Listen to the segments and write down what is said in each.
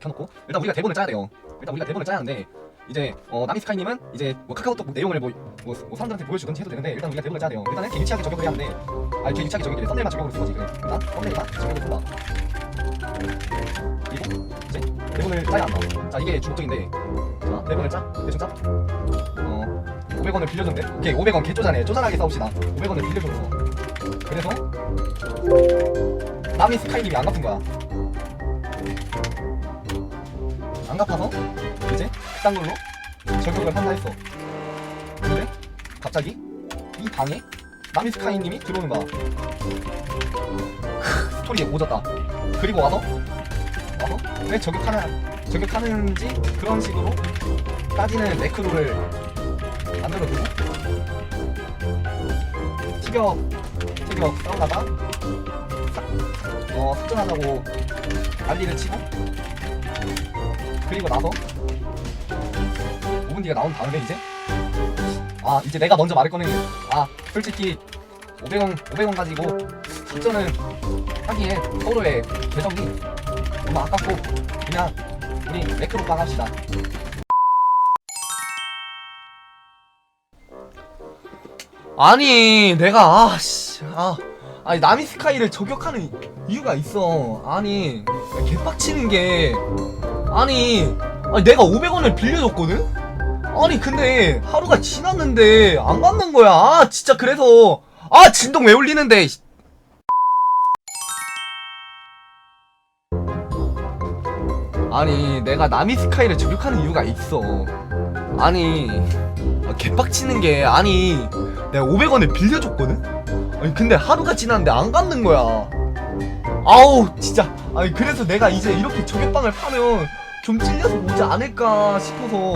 켜놓고 일단 우리가 대본을 짜야 돼요. 일단 우리가 대본을 짜야 하는데 이제 어, 나미스카이님은 이제 뭐 카카오톡 내용을 뭐, 뭐, 뭐 사람들한테 보여주든지 해도 되는데 일단 우리가 대본을 짜야 돼요. 일단은 걔 유치하게 저격을 해야 하는데 아니 걔 유치하게 저격이 썸네일만 저격으로 쓴 거지 그래. 일단 썸네일만 저격을 쓴다. 그리고 이제 대본을 짜야 한다. 자 이게 주목적인데 자 대본을 짜 대충 짜. 어 500원을 빌려줬는데 오케이 500원 개 쪼잔해 쪼잔하게 싸웁시다. 500원을 빌려줬어. 그래서 나미스카이님이 안 갚은 거야. 안 갚아서 이제 그딴 걸로 저격을 한다 했어. 근데 갑자기 이 방에 나미스카이님이 들어오는 거야. 크, 스토리에 오졌다. 그리고 와서 와서 왜 저격하는 저격하는지 그런 식으로 따지는 매크로를 만들어두고 티격 티격 싸우다가 사- 어 습전하자고 난리를 치고 그리고 나서 5분 뒤가 나온 다음에 이제? 아 이제 내가 먼저 말할 거는 아 솔직히 500원 500원 가지고 습전을 하기에 서로의 계정이 너무 아깝고 그냥 우리 매크로 빵 합시다. 아니 내가 아씨 아 아니 나미스카이를 저격하는 이유가 있어. 아니 개빡치는 게 아니 아니 내가 500원을 빌려줬거든? 아니 근데 하루가 지났는데 안 갚는 거야. 아 진짜 그래서. 아 진동 왜 울리는데 씨. 아니 내가 나미스카이를 저격하는 이유가 있어. 아니 아, 개빡치는 게 아니 내가 500원을 빌려줬거든? 아니 근데 하루가 지났는데 안 갚는 거야. 아우 진짜. 아니 그래서 내가 이제 이렇게 저격방을 파면 좀 찔려서 오지 않을까 싶어서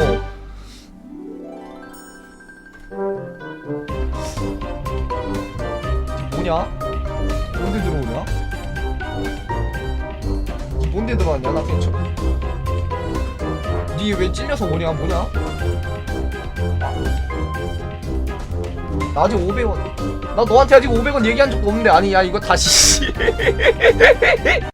뭐냐? 뭔데 들어오냐? 이 뭔데 들어왔냐? 나 저... 니왜 찔려서 오냐? 뭐냐? 나 아직 500원 나 너한테 아직 500원 얘기한 적도 없는데 아니 야 이거 다시